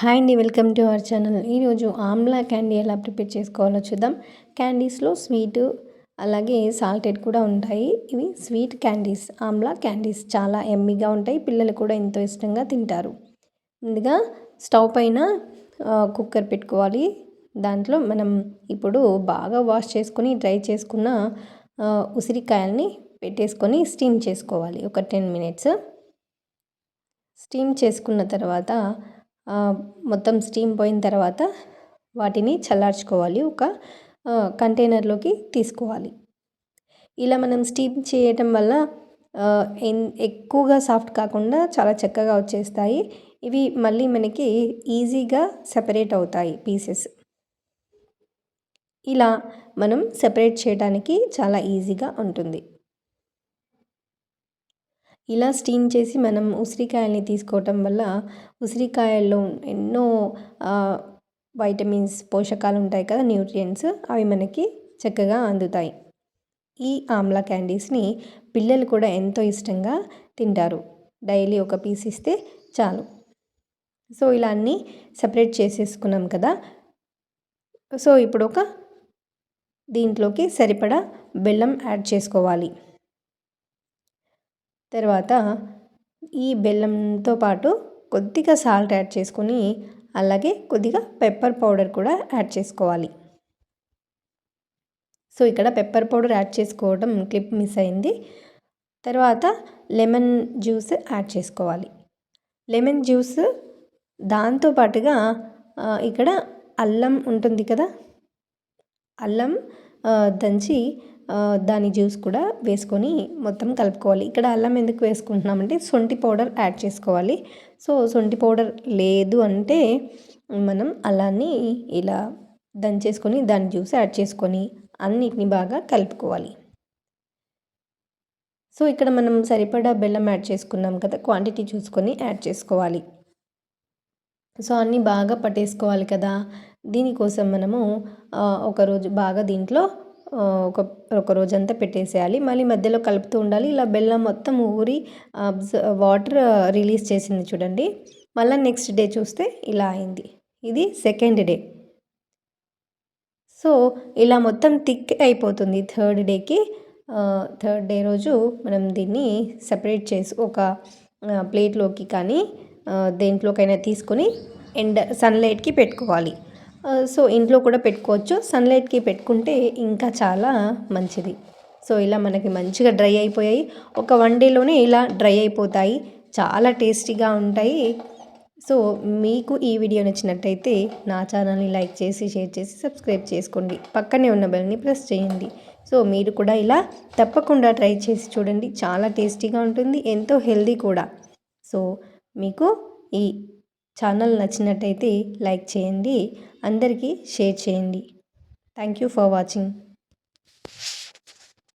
Hi అండి welcome to our channel. ఈరోజు Amla candy ఎలా ప్రిపేర్ చేసుకోవాలో చూద్దాం. క్యాండీస్లో స్వీట్ అలాగే సాల్టెడ్ కూడా ఉంటాయి. ఇవి స్వీట్ క్యాండీస్ ఆమ్లా క్యాండీస్. చాలా ఎమ్మిగా ఉంటాయి పిల్లలు కూడా ఎంతో ఇష్టంగా తింటారు. ముందుగా స్టవ్ పైన కుక్కర్ పెట్టుకోవాలి. దాంట్లో మనం ఇప్పుడు బాగా వాష్ చేసుకొని డ్రై చేసుకున్న ఉసిరికాయల్ని పెట్టేసుకొని స్టీమ్ చేసుకోవాలి. ఒక టెన్ మినిట్స్. స్టీమ్ చేసుకున్న తర్వాత మొత్తం స్టీమ్ పోయిన తర్వాత వాటిని చల్లార్చుకోవాలి. ఒక కంటైనర్లోకి తీసుకోవాలి. ఇలా మనం స్టీమ్ చేయటం వల్ల ఎక్కువగా సాఫ్ట్ కాకుండా చాలా చక్కగా వచ్చేస్తాయి. ఇవి మళ్ళీ మనకి ఈజీగా సెపరేట్ అవుతాయి పీసెస్. ఇలా మనం సెపరేట్ చేయడానికి చాలా ఈజీగా ఉంటుంది. ఇలా స్టీమ్ చేసి మనం ఉసిరికాయల్ని తీసుకోవటం వల్ల ఉసిరికాయల్లో ఎన్నో వైటమిన్స్ పోషకాలు ఉంటాయి కదా న్యూట్రియంట్స్ అవి మనకి చక్కగా అందుతాయి. ఈ ఆమ్లా క్యాండీస్ని పిల్లలు కూడా ఎంతో ఇష్టంగా తింటారు. డైలీ ఒక పీస్ ఇస్తే చాలు. సో ఇలా అన్నీ సపరేట్ చేసేసుకున్నాం కదా. సో ఇప్పుడు ఒక దీంట్లోకి సరిపడా బెల్లం యాడ్ చేసుకోవాలి. తర్వాత ఈ బెల్లంతో పాటు కొద్దిగా సాల్ట్ యాడ్ చేసుకొని అలాగే కొద్దిగా పెప్పర్ పౌడర్ కూడా యాడ్ చేసుకోవాలి. సో ఇక్కడ పెప్పర్ పౌడర్ యాడ్ చేసుకోవడం క్లిప్ మిస్ అయింది. తర్వాత లెమన్ జ్యూస్ యాడ్ చేసుకోవాలి. లెమన్ జ్యూస్ దాంతో పాటుగా ఇక్కడ అల్లం ఉంటుంది కదా? అల్లం దంచి దాని జ్యూస్ కూడా వేసుకొని మొత్తం కలుపుకోవాలి. ఇక్కడ అల్లం ఎందుకు వేసుకుంటున్నామంటే సొంటి పౌడర్ యాడ్ చేసుకోవాలి. సో సొంటి పౌడర్ లేదు అంటే మనం అల్లాన్ని ఇలా దంచేసుకొని దాని జ్యూస్ యాడ్ చేసుకొని అన్నిటిని బాగా కలుపుకోవాలి. సో ఇక్కడ మనం సరిపడా బెల్లం యాడ్ చేసుకున్నాం కదా క్వాంటిటీ చూసుకొని యాడ్ చేసుకోవాలి. సో అన్నీ బాగా పట్టేసుకోవాలి కదా. దీనికోసం మనము ఒకరోజు బాగా దీంట్లో ఒక ఒక రోజంతా పెట్టేసేయాలి. మళ్ళీ మధ్యలో కలుపుతూ ఉండాలి. ఇలా బెల్లం మొత్తం ఊరి వాటర్ రిలీజ్ చేసింది చూడండి. మళ్ళీ నెక్స్ట్ డే చూస్తే ఇలా అయింది. ఇది సెకండ్ డే. సో ఇలా మొత్తం థిక్ అయిపోతుంది థర్డ్ డేకి. థర్డ్ డే రోజు మనం దీన్ని సపరేట్ చేసి ఒక ప్లేట్లోకి కానీ దేంట్లోకైనా తీసుకొని ఎండ సన్లైట్కి పెట్టుకోవాలి. సో ఇంట్లో కూడా పెట్టుకోవచ్చు. సన్లైట్కి పెట్టుకుంటే ఇంకా చాలా మంచిది. సో ఇలా మనకి మంచిగా డ్రై అయిపోయాయి. ఒక వన్ డేలోనే ఇలా డ్రై అయిపోతాయి. చాలా టేస్టీగా ఉంటాయి. సో మీకు ఈ వీడియో నచ్చినట్టయితే నా ఛానల్ని లైక్ చేసి షేర్ చేసి సబ్స్క్రైబ్ చేసుకోండి. పక్కనే ఉన్న బెల్ని ప్రెస్ చేయండి. సో మీరు కూడా ఇలా తప్పకుండా ట్రై చేసి చూడండి. చాలా టేస్టీగా ఉంటుంది. ఎంతో హెల్దీ కూడా. సో మీకు ఈ ఛానల్ నచ్చినట్టయితే లైక్ చేయండి అందరికీ షేర్ చేయండి. Thank you for watching